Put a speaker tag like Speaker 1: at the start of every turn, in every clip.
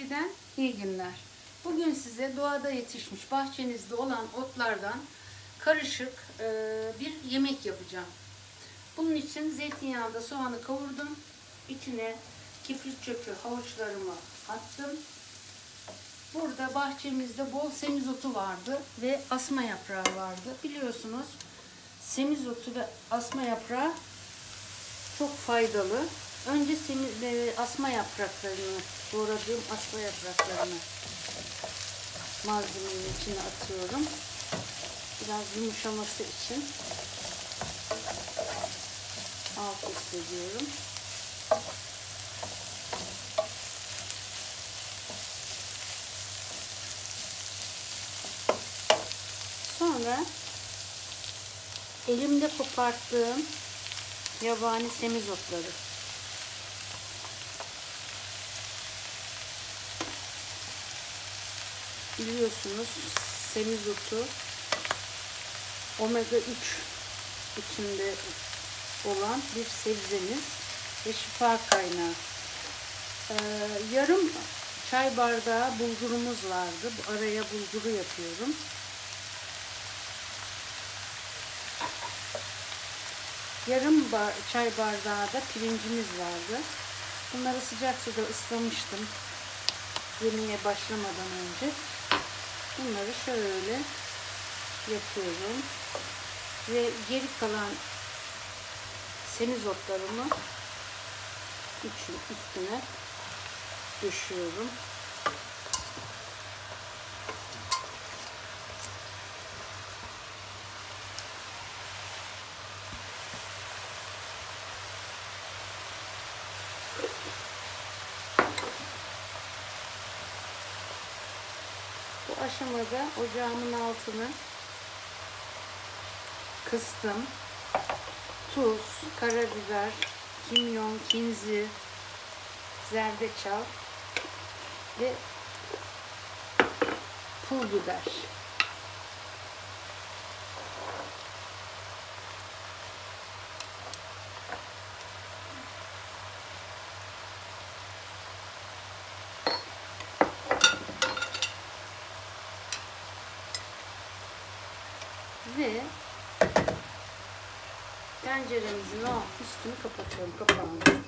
Speaker 1: TV'den iyi günler. Bugün size doğada yetişmiş bahçenizde olan otlardan karışık e, bir yemek yapacağım. Bunun için zeytinyağında soğanı kavurdum. İçine kiprik çöpü havuçlarımı attım. Burada bahçemizde bol semizotu vardı ve asma yaprağı vardı. Biliyorsunuz semizotu ve asma yaprağı çok faydalı. Önce semi- e, asma yapraklarını, doğradığım asma yapraklarını malzemenin içine atıyorum. Biraz yumuşaması için alt üst ediyorum. Sonra elimde koparttığım yabani semizotları biliyorsunuz semizotu omega 3 içinde olan bir sebzemiz ve şifa kaynağı. Ee, yarım çay bardağı bulgurumuz vardı. Araya bulguru yapıyorum. Yarım ba- çay bardağı da pirincimiz vardı. Bunları sıcak suda ıslamıştım yemeğe başlamadan önce. Bunları şöyle yapıyorum. Ve geri kalan semizotlarımı üstüne döşüyorum. Bu aşamada ocağımın altını kıstım. Tuz, karabiber, kimyon, kinzi, zerdeçal ve pul biber. Ve tenceremizin alt üstünü kapatıyorum kapağını.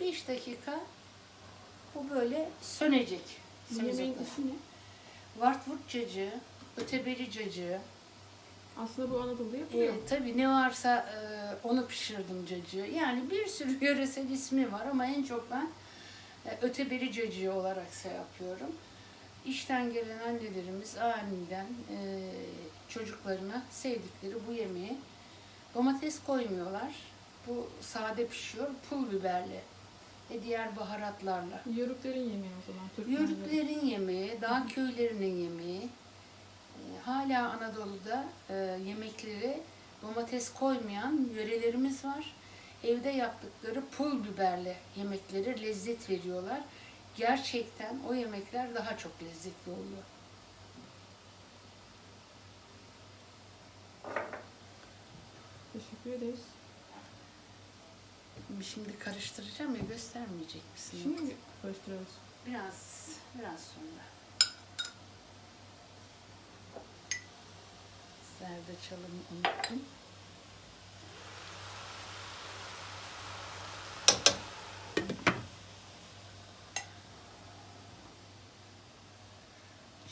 Speaker 1: Beş dakika bu böyle sönecek.
Speaker 2: Yemeğin ismi ne?
Speaker 1: Vartvurt cacığı, öteberi cacığı.
Speaker 2: Aslında bu Anadolu'da yapılıyor.
Speaker 1: E, tabii ne varsa e, onu pişirdim cacığı. Yani bir sürü yöresel ismi var ama en çok ben e, öteberi cacığı olarak şey yapıyorum. İşten gelen annelerimiz aniden e, çocuklarına sevdikleri bu yemeği domates koymuyorlar. Bu sade pişiyor pul biberle ve diğer baharatlarla.
Speaker 2: Yörüklerin yemeği o zaman. Türk.
Speaker 1: Yörüklerin yemeği, dağ köylerinin yemeği. E, Hala Anadolu'da e, yemekleri domates koymayan yörelerimiz var. Evde yaptıkları pul biberle yemekleri lezzet veriyorlar. Gerçekten o yemekler daha çok lezzetli oluyor.
Speaker 2: Teşekkür ederiz.
Speaker 1: Şimdi karıştıracağım ya göstermeyecek misin?
Speaker 2: Şimdi karıştırıyoruz?
Speaker 1: Biraz, biraz sonra. Zerdeçalımı unuttum.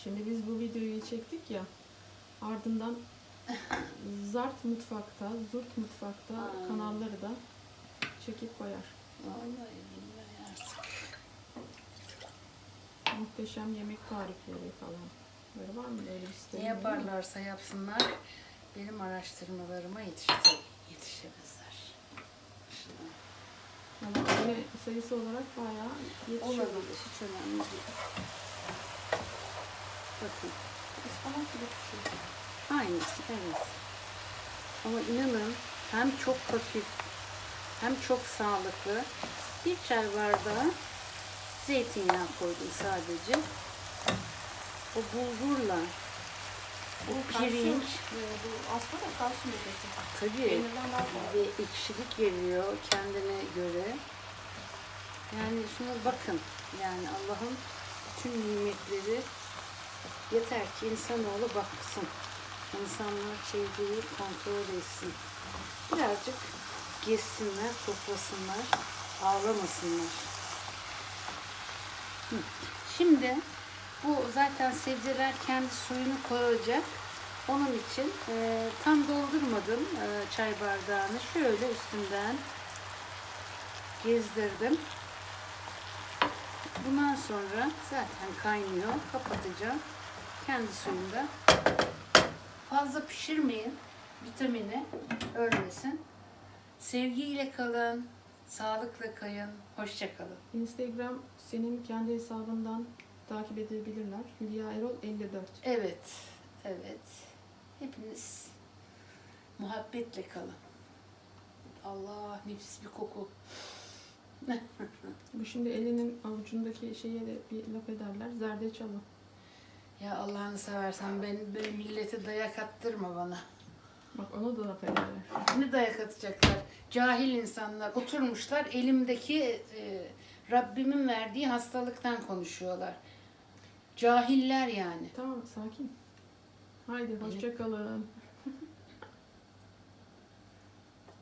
Speaker 2: Şimdi biz bu videoyu çektik ya. Ardından Zart Mutfak'ta, Zurt Mutfak'ta
Speaker 1: Aa.
Speaker 2: kanalları da çekip koyar.
Speaker 1: Vallahi billahi artık.
Speaker 2: Muhteşem yemek tarifleri falan. Böyle var mı öyle bir?
Speaker 1: Ne yaparlarsa yapsınlar benim araştırmalarıma yetişti, yetişemezler.
Speaker 2: Yine sayısı olarak bayağı yetişiyor.
Speaker 1: Olabilir, hiç önemli değil. Bakın, ıspanak gibi pişiyor. Aynısı, evet. Ama inanın hem çok hafif hem çok sağlıklı. Bir çay bardağı zeytinyağı koydum sadece. O bulgurla Bu
Speaker 2: Kalsiyum,
Speaker 1: pirinç
Speaker 2: e, bu aslında da kalsiyum
Speaker 1: tabii ve ekşilik veriyor kendine göre. Yani şuna bakın. Yani Allah'ın bütün nimetleri yeter ki insanoğlu baksın. İnsanlar çevreyi kontrol etsin. Birazcık gezsinler, toplasınlar, ağlamasınlar. Şimdi bu zaten sebzeler kendi suyunu koyacak. Onun için e, tam doldurmadım e, çay bardağını. Şöyle üstünden gezdirdim. Bundan sonra zaten kaynıyor. Kapatacağım. Kendi suyunda. Fazla pişirmeyin. Vitamini ölmesin. Sevgiyle kalın. Sağlıkla kalın. Hoşça kalın.
Speaker 2: Instagram senin kendi hesabından takip edebilirler. Hülya Erol 54.
Speaker 1: Evet. Evet. Hepiniz muhabbetle kalın. Allah nefis bir koku.
Speaker 2: Bu şimdi elinin avucundaki şeye de bir laf ederler. Zerdeçalı.
Speaker 1: Ya Allah'ını seversen ben, ben millete dayak attırma bana.
Speaker 2: Bak ona da laf ederler.
Speaker 1: Ne dayak atacaklar? Cahil insanlar oturmuşlar elimdeki e, Rabbimin verdiği hastalıktan konuşuyorlar. Cahiller yani.
Speaker 2: Tamam sakin. Haydi hoşça kalın.